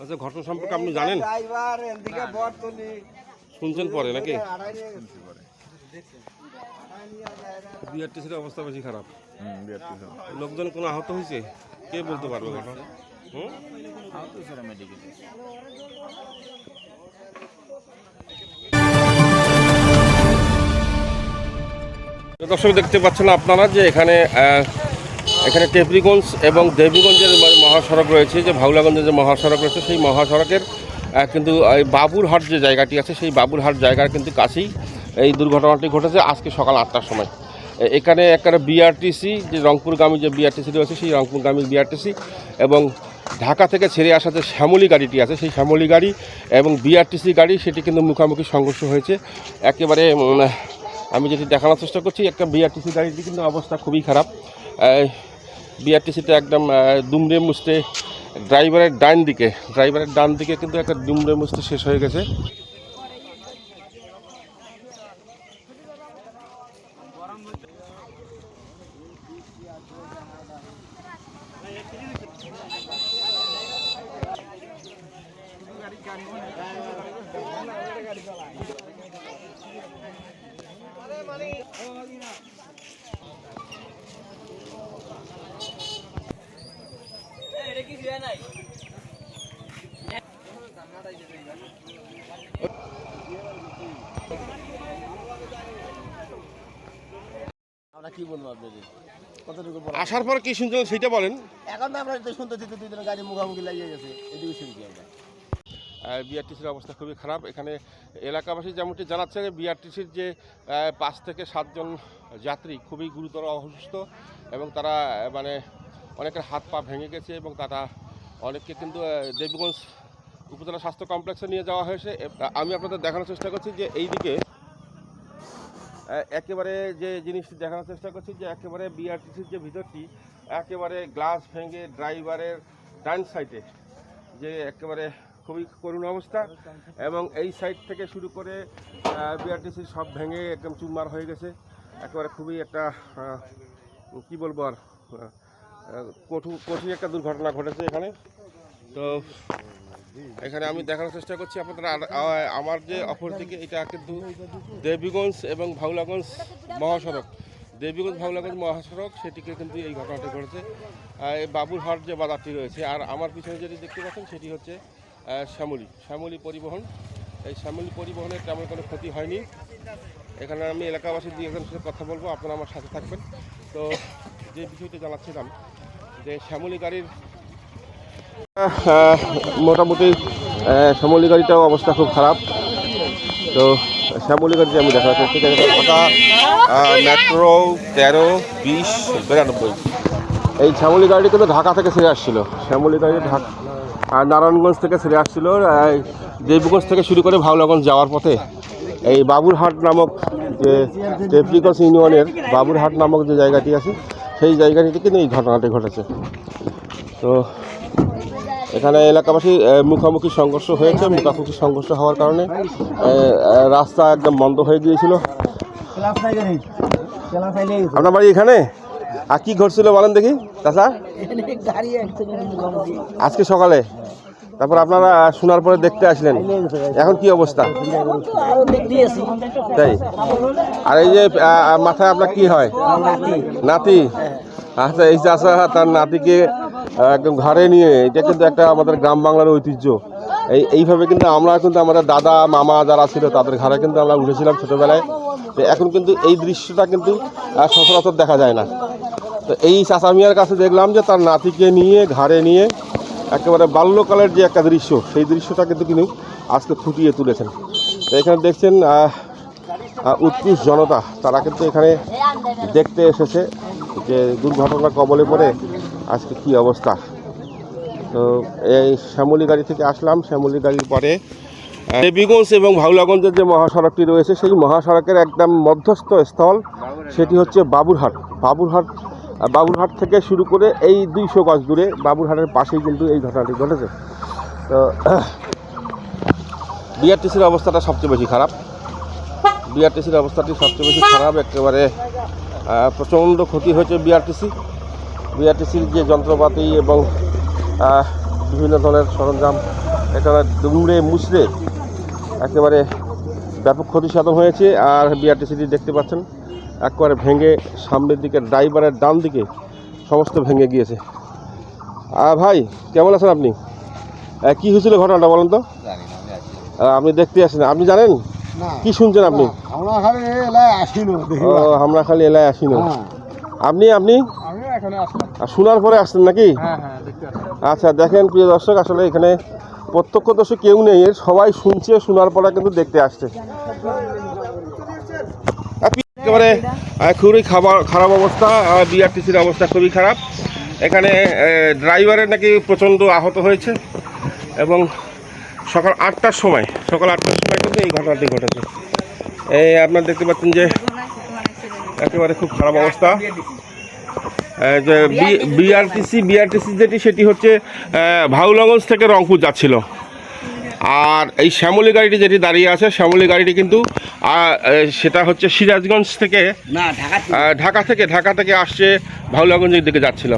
আচ্ছা ঘটনা সম্পর্কে আপনি জানেন? ড্রাইভার এদিকে বর্তলি শুনছেন পরে নাকি? বিআরটিসির অবস্থা বেশি খারাপ। লোকজন কোনো আহত হয়েছে? কে বলতে পারবে ঘটনা? হুম? আহত মেডিকেল দর্শক দেখতে পাচ্ছেন আপনারা যে এখানে এখানে টেপরিগঞ্জ এবং দেবীগঞ্জের মহাসড়ক রয়েছে, যে ভাউলাগঞ্জের যে মহাসড়ক রয়েছে, সেই মহাসড়কের কিন্তু এই বাবুরহাট যে জায়গাটি আছে, সেই বাবুরহাট জায়গার কিন্তু কাছেই এই দুর্ঘটনাটি ঘটেছে আজকে সকাল আটটার সময়। এখানে একটা বিআরটিসি যে রংপুরগামী যে বিআরটিসি রয়েছে, সেই রংপুরগামী বিআরটিসি এবং ঢাকা থেকে ছেড়ে আসা যে শ্যামলি গাড়িটি আছে, সেই শ্যামলী গাড়ি এবং বিআরটিসি গাড়ি, সেটি কিন্তু মুখোমুখি সংঘর্ষ হয়েছে। একেবারে আমি যেটি দেখানোর চেষ্টা করছি, একটা বিআরটিসি গাড়িটি কিন্তু অবস্থা খুবই খারাপ। বিআরটিসিতে একদম দুমড়ে মুছতে ড্রাইভারের ডান দিকে ড্রাইভারের ডান দিকে কিন্তু একটা দুমড়ে মুছতে শেষ হয়ে গেছে। কি বলব আপনাদের কতটুকু আসার পর কি শুনছিলেন সেটা বলেন। এখন তো আমরা তো শুনতে দিতে দিন গাড়ি মুখামুখি লাগিয়ে গেছে এদিকে শুনছি আমরা। বিআরটিসির অবস্থা খুবই খারাপ। এখানে এলাকাবাসী যেমনটি জানাচ্ছে যে বিআরটিসির যে পাঁচ থেকে সাতজন যাত্রী খুবই গুরুতর অসুস্থ এবং তারা মানে অনেকের হাত পা ভেঙে গেছে এবং তারা অনেককে কিন্তু দেবীগঞ্জ উপজেলা স্বাস্থ্য কমপ্লেক্সে নিয়ে যাওয়া হয়েছে। আমি আপনাদের দেখানোর চেষ্টা করছি যে এইদিকে আহ, একেবারে যে জিনিসটি দেখানোর চেষ্টা করছি যে একেবারে বিআরটিসির যে ভিতরটি, একেবারে গ্লাস ভেঙে ড্রাইভারের ডান সাইডে যে একেবারে খুবই করুণ অবস্থা। এবং এই সাইড থেকে শুরু করে বিআরটিসি সব ভেঙে একদম চুরমার হয়ে গেছে। একেবারে খুবই একটা কি বলব আর কঠিন একটা দুর্ঘটনা ঘটেছে এখানে। তো এখানে আমি দেখানোর চেষ্টা করছি আপনাদের আর- আমার যে অপর দিকে এটা কিন্তু দেবীগঞ্জ এবং ভাউলাগঞ্জ মহাসড়ক। দেবীগঞ্জ ভাউলাগঞ্জ মহাসড়ক, সেটিকে কিন্তু এই ঘটনাটি ঘটেছে। বাবুরহাট যে বাজারটি রয়েছে, আর আমার পিছনে যেটি দেখতে পাচ্ছেন, সেটি হচ্ছে শ্যামলী। শ্যামলী পরিবহন। এই শ্যামলী পরিবহনের তেমন কোনো ক্ষতি হয়নি। এখানে আমি এলাকাবাসী দুই একজনের সাথে কথা বলব, আপনারা আমার সাথে থাকবেন। তো যে বিষয়টি জানাচ্ছিলাম, যে শ্যামলী গাড়ির মোটামুটি শ্যামলী গাড়িটাও অবস্থা খুব খারাপ। তো, শ্যামলী গাড়িতে আমি দেখা যাচ্ছে ওটা মেট্রো তেরো, বিশ, বিরানব্বই। এই শ্যামলি গাড়িটি কিন্তু ঢাকা থেকে ছেড়ে আসছিল। শ্যামলী গাড়ি ঢাকা নারায়ণগঞ্জ থেকে ছেড়ে আসছিল দেবগঞ্জ থেকে শুরু করে ভাওলাগঞ্জ যাওয়ার পথে। এই বাবুরহাট নামক যে দেবগঞ্জ ইউনিয়নের বাবুরহাট নামক যে জায়গাটি আছে, সেই জায়গাটিতে কিন্তু এই ঘটনাটি ঘটেছে। তো এখানে এলাকাবাসী মুখোমুখি সংঘর্ষ হয়েছে মুখোমুখি সংঘর্ষ হওয়ার কারণে রাস্তা একদম বন্ধ হয়ে গিয়েছিল। আপনার বাড়ি এখানে? আর কি ঘটছিল বলেন দেখি মুখামুখি আজকে সকালে। তারপর আপনারা শোনার পরে দেখতে আসলেন। এখন কি অবস্থা? তাই। আর এই যে মাথায় আপনার কি হয়? নাতি। আচ্ছা এই চাষা তার নাতিকে একদম ঘরে নিয়ে, এটা কিন্তু একটা আমাদের গ্রাম বাংলার ঐতিহ্য। এই, এইভাবে কিন্তু আমরা কিন্তু আমাদের দাদা, মামা যারা ছিল, তাদের ঘরে কিন্তু আমরা উঠেছিলাম ছোটোবেলায়। এখন কিন্তু এই দৃশ্যটা কিন্তু সচরাচর দেখা যায় না। তো এই চাচা মিয়ার কাছে দেখলাম যে তার নাতিকে নিয়ে, ঘাড়ে নিয়ে, একেবারে বাল্যকালের যে একটা দৃশ্য, সেই দৃশ্যটা কিন্তু তিনি আজকে ফুটিয়ে তুলেছেন। তো এখানে দেখছেন উৎকৃষ্ট জনতা, তারা কিন্তু এখানে দেখতে এসেছে যে দুর্ঘটনার কবলে পড়ে আজকে কি অবস্থা? তো এই শ্যামলী গাড়ি থেকে আসলাম, শ্যামলী গাড়ির পরে দেবীগঞ্জ এবং ভাউলাগঞ্জের যে মহাসড়কটি রয়েছে, সেই মহাসড়কের একদম মধ্যস্থ স্থল, সেটি হচ্ছে বাবুরহাট। বাবুরহাট বাবুরহাট থেকে শুরু করে এই দুইশো গজ দূরে বাবুরহাটের পাশেই কিন্তু এই ঘটনাটি ঘটেছে। তো বিআরটিসির অবস্থাটা সবচেয়ে বেশি খারাপ। বিআরটিসির অবস্থাটি সবচেয়ে বেশি খারাপ, একেবারে প্রচণ্ড ক্ষতি হয়েছে বিআরটিসি। বিআরটিসির যে যন্ত্রপাতি এবং বিভিন্ন ধরনের সরঞ্জাম এখানে দুমড়ে মুচড়ে একেবারে ব্যাপক ক্ষতি সাধন হয়েছে। আর বিআরটিসিটি দেখতে পাচ্ছেন একবারে ভেঙে সামনের দিকে ড্রাইভারের ডান দিকে সমস্ত ভেঙে গিয়েছে। আহ, ভাই কেমন আছেন আপনি? কি হয়েছিল ঘটনাটা বলেন তো? আপনি দেখতে আসেন আপনি জানেন? কি শুনছেন আপনি? আমরা খালি এলাকায় আসিনি আমরা খালি এলাকায় আসিনি। হ্যাঁ। আপনি আপনি? শোনার পরে আসছেন নাকি? হ্যাঁ হ্যাঁ আচ্ছা দেখেন প্রিয় দর্শক আসলে এখানে প্রত্যক্ষদর্শী কেউ নেই সবাই শুনছে শোনার পরে কিন্তু দেখতে আসছে। একেবারে খুবই খাবার খারাপ অবস্থা বিআরটিসির অবস্থা খুবই খারাপ। এখানে ড্রাইভারের নাকি প্রচণ্ড আহত হয়েছে এবং সকাল আটটার সময় সকাল আটটার সময় কিন্তু এই ঘটনাটি ঘটেছে। এই আপনার দেখতে পাচ্ছেন যে একেবারে খুব খারাপ অবস্থা। বিআরটিসি বিআরটিসি যেটি সেটি হচ্ছে ভাউলগঞ্জ থেকে রংপুর যাচ্ছিল। আর এই শ্যামলী গাড়িটি যেটি দাঁড়িয়ে আছে শ্যামলী গাড়িটি কিন্তু সেটা হচ্ছে সিরাজগঞ্জ থেকে ঢাকা ঢাকা থেকে ঢাকা থেকে আসছে ভাউলাগঞ্জের দিকে যাচ্ছিল।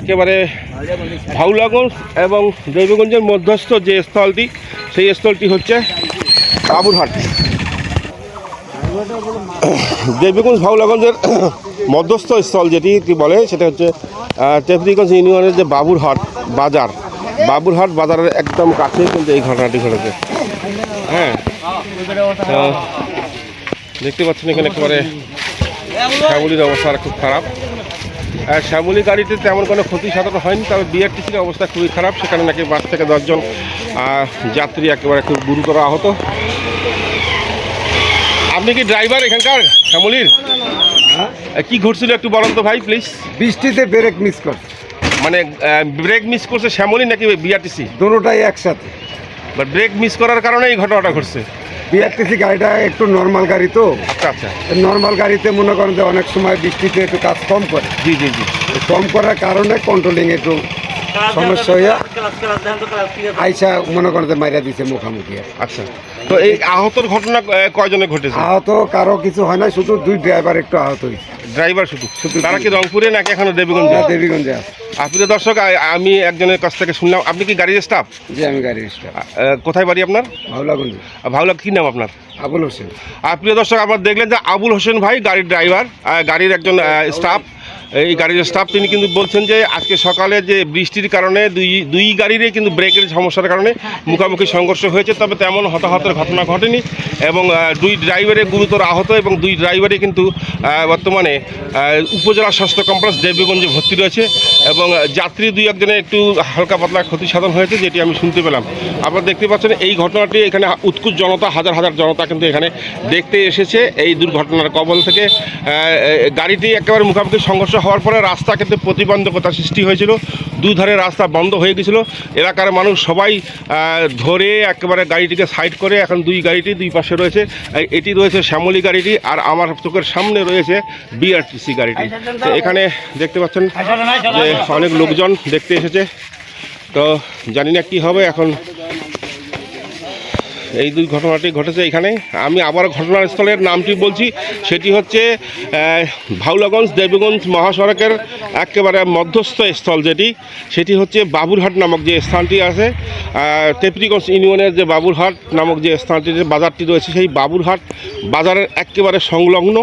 একেবারে ভাউলাগঞ্জ এবং দেবীগঞ্জের মধ্যস্থ যে স্থলটি সেই স্থলটি হচ্ছে বাবুরহাট দেবীগঞ্জ ভাউলাগঞ্জের মধ্যস্থ স্থল যেটি কি বলে, সেটা হচ্ছে তেপরিগঞ্জ ইউনিয়নের যে বাবুরহাট বাজার। বাবুরহাট বাজারের একদম কাছে কিন্তু এই ঘটনাটি ঘটেছে। হ্যাঁ। দেখতে পাচ্ছেন এখানে একেবারে শ্যামলির অবস্থা খুব খারাপ। আর শ্যামলি গাড়িতে তেমন কোনো ক্ষতি সাধন হয়নি, তবে বিআরটিসির অবস্থা খুবই খারাপ, সেখানে নাকি পাঁচ থেকে দশজন যাত্রী একেবারে খুব গুরুতর আহত। আপনি কি ড্রাইভার এখানকার? শ্যামলির? কি ঘটছিল একটু বলেন তো ভাই প্লিজ বৃষ্টিতে ব্রেক মিস কর মানে ব্রেক মিস করছে শ্যামলি নাকি বিআরটিসি দুটোটাই একসাথে। বাট ব্রেক মিস করার কারণে এই ঘটনাটা ঘটছে। বিআরটিসি গাড়িটা একটু নর্মাল গাড়ি তো। আচ্ছা আচ্ছা। নর্মাল গাড়িতে মনে করেন যে অনেক সময় বৃষ্টিতে একটু কাজ কম করে। জি জি জি। কম করার কারণে কন্ট্রোলিং একটু সমস্যা হইয়া আইসা মনে করেন যে মাইরা দিছে মুখামুখি। আচ্ছা। তো এই আহতর ঘটনা কয়জনে ঘটেছে? আহত কারও কিছু হয় না শুধু দুই ড্রাইভার একটু আহত হয়েছে ড্রাইভার শুধু? শুধু তারা কি রংপুরে নাকি এখনও দেবীগঞ্জে? দেবীগঞ্জে আপনি দর্শক আমি একজনের কাছ থেকে শুনলাম। আপনি কি গাড়ির স্টাফ যে আমি গাড়ির স্টাফ কোথায় বাড়ি আপনার? ভাওলাগঞ্জ ভাবলাম কি নাম আপনার? আবুল হোসেন। আর প্রিয় দর্শক আপনারা দেখলেন যে আবুল হোসেন ভাই গাড়ির ড্রাইভার গাড়ির একজন স্টাফ এই গাড়ির স্টাফ তিনি কিন্তু বলছেন যে আজকে সকালে যে বৃষ্টির কারণে দুই দুই গাড়িরই কিন্তু ব্রেকের সমস্যার কারণে মুখোমুখি সংঘর্ষ হয়েছে, তবে তেমন হতাহতের ঘটনা ঘটেনি এবং দুই ড্রাইভারে গুরুতর আহত এবং দুই ড্রাইভারে কিন্তু বর্তমানে উপজেলা স্বাস্থ্য কমপ্লেক্স দেবীগঞ্জে ভর্তি রয়েছে এবং যাত্রী দুই একজনের একটু হালকা পাতলা ক্ষতি সাধন হয়েছে, যেটি আমি শুনতে পেলাম। আপনারা দেখতে পাচ্ছেন এই ঘটনাটি এখানে উৎকুচ জনতা, হাজার হাজার জনতা কিন্তু এখানে দেখতে এসেছে এই দুর্ঘটনার কবল থেকে। গাড়িটি একেবারে মুখোমুখি সংঘর্ষ হওয়ার পরে রাস্তা কিন্তু প্রতিবন্ধকতা সৃষ্টি হয়েছিল। দুধারে রাস্তা বন্ধ হয়ে গেছিল। এলাকার মানুষ সবাই ধরে একেবারে গাড়িটিকে সাইড করে এখন দুই গাড়িটি দুই পাশে রয়েছে। এটি রয়েছে শ্যামলী গাড়িটি আর আমার চোখের সামনে রয়েছে বিআরটিসি গাড়িটি। এখানে দেখতে পাচ্ছেন যে অনেক লোকজন দেখতে এসেছে। তো জানি না কী হবে এখন। এই দুই ঘটনাটি ঘটেছে এখানে। আমি আবার ঘটনাস্থলের নামটি বলছি, সেটি হচ্ছে ভাউলাগঞ্জ দেবীগঞ্জ মহাসড়কের একেবারে মধ্যস্থ স্থল যেটি, সেটি হচ্ছে বাবুরহাট নামক যে স্থানটি আছে তেপরিগঞ্জ ইউনিয়নের যে বাবুরহাট নামক যে স্থানটি, যে বাজারটি রয়েছে, সেই বাবুরহাট বাজারের একেবারে সংলগ্ন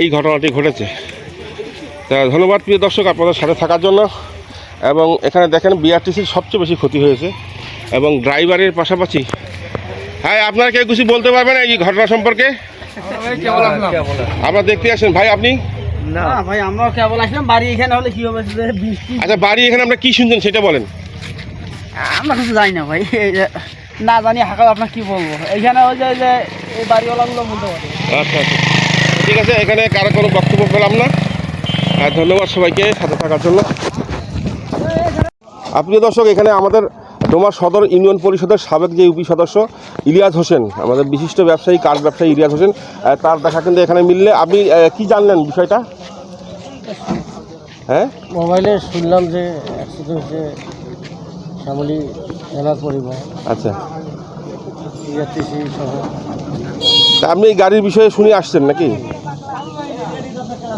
এই ঘটনাটি ঘটেছে। তা ধন্যবাদ প্রিয় দর্শক আপনাদের সাথে থাকার জন্য। এবং এখানে দেখেন বিআরটিসির সবচেয়ে বেশি ক্ষতি হয়েছে এবং ড্রাইভারের পাশাপাশি হ্যাঁ আপনারা কেউ কিছু বলতে পারবেন এই ঘটনা সম্পর্কে? আপনারা দেখতে আসেন। ভাই আপনি? না ভাই আমরা কেবল আসলাম। বাড়ি এখানে হলে কি হবে? আচ্ছা বাড়ি এখানে আমরা কি শুনছেন সেটা বলেন। আমরা কিছু জানি না ভাই। না জানি হাকাল আপনার কি বলব? এখানে ওই যে ওই যে এই বাড়িওয়ালাগুলো বলতে পারে আচ্ছা আচ্ছা। ঠিক আছে এখানে কারও কোনো বক্তব্য পেলাম না। আর ধন্যবাদ সবাইকে সাথে থাকার জন্য। আপনি দর্শক এখানে আমাদের ডোমার সদর ইউনিয়ন পরিষদের সাবেক যে ইউপি সদস্য ইলিয়াস হোসেন আমাদের বিশিষ্ট ব্যবসায়ী কার্ড ব্যবসায়ী ইলিয়াস হোসেন তার দেখা কিন্তু এখানে মিললে। আপনি কি জানলেন বিষয়টা? হ্যাঁ? মোবাইলে শুনলাম যে অ্যাক্সিডেন্ট হচ্ছে শ্যামলী জেলার পরিবহন আচ্ছা। আপনি এই গাড়ির বিষয়ে শুনে আসছেন নাকি?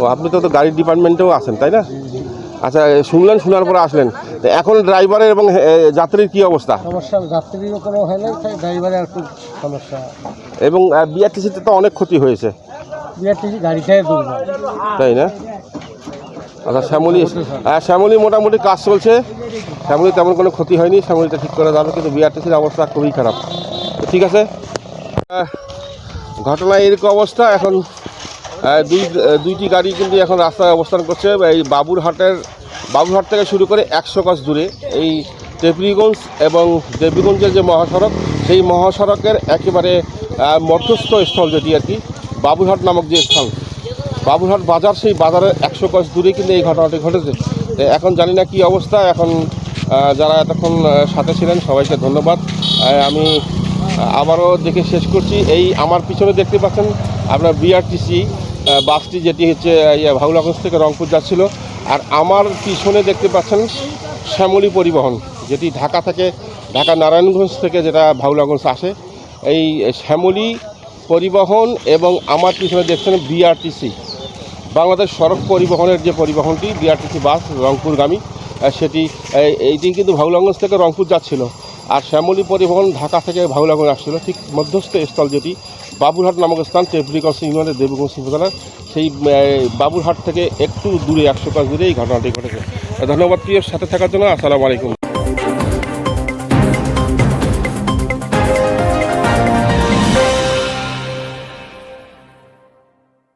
ও আপনি তো তো গাড়ির ডিপার্টমেন্টেও আছেন তাই না? আচ্ছা শুনলেন শোনার পরে আসলেন। এখন ড্রাইভারের এবং যাত্রীর কি অবস্থা? সমস্যা যাত্রীরও কোনো হয় না ড্রাইভারের খুব সমস্যা। এবং বিআরটিসিতে তো অনেক ক্ষতি হয়েছে। বিআরটিসি গাড়িটাই দুর্বল। তাই না? আচ্ছা শ্যামলি হ্যাঁ শ্যামলি মোটামুটি কাজ চলছে। শ্যামলি তেমন কোনো ক্ষতি হয়নি শ্যামলিটা ঠিক করে যাবে কিন্তু বিআরটিসির অবস্থা খুবই খারাপ। ঠিক আছে। ঘটনা এরকম অবস্থা এখন দুই দুইটি গাড়ি কিন্তু এখন রাস্তায় অবস্থান করছে। এই বাবুরহাটের বাবুরহাট থেকে শুরু করে একশো গজ দূরে এই দেবীগঞ্জ এবং দেবীগঞ্জের যে মহাসড়ক, সেই মহাসড়কের একেবারে মধ্যস্থ স্থল যেটি আর কি, বাবুরহাট নামক যে স্থান বাবুরহাট বাজার, সেই বাজারের একশো গজ দূরে কিন্তু এই ঘটনাটি ঘটেছে। এখন জানি না কি অবস্থা, এখন যারা এতক্ষণ সাথে ছিলেন, সবাইকে ধন্যবাদ। আমি আবারও দেখে শেষ করছি। এই আমার পিছনে দেখতে পাচ্ছেন আপনার বিআরটিসি বাসটি যেটি হচ্ছে ইয়ে, ভাউলাগঞ্জ থেকে রংপুর যাচ্ছিল। আর আমার পিছনে দেখতে পাচ্ছেন শ্যামলী পরিবহন যেটি ঢাকা থেকে ঢাকা নারায়ণগঞ্জ থেকে যেটা ভাউলাগঞ্জ আসে। এই শ্যামলী পরিবহন এবং আমার পিছনে দেখছেন বিআরটিসি বাংলাদেশ সড়ক পরিবহনের যে পরিবহনটি বিআরটিসি বাস রংপুরগামী সেটি এই- এইটি কিন্তু ভাউলাগঞ্জ থেকে রংপুর যাচ্ছিল। আর শ্যামলী পরিবহন ঢাকা থেকে ভাউলাগঞ্জ আসছিল ঠিক মধ্যস্থ স্থল যেটি বাবুরহাট নামক স্থান টেপরিগঞ্জ ইউনিয়নের দেবগঞ্জ উপজেলার সেই বাবুরহাট থেকে একটু দূরে, একশো কাজ দূরে এই ঘটনাটি ঘটেছে। ধন্যবাদ প্রিয়, সাথে থাকার জন্য আসসালামু আলাইকুম।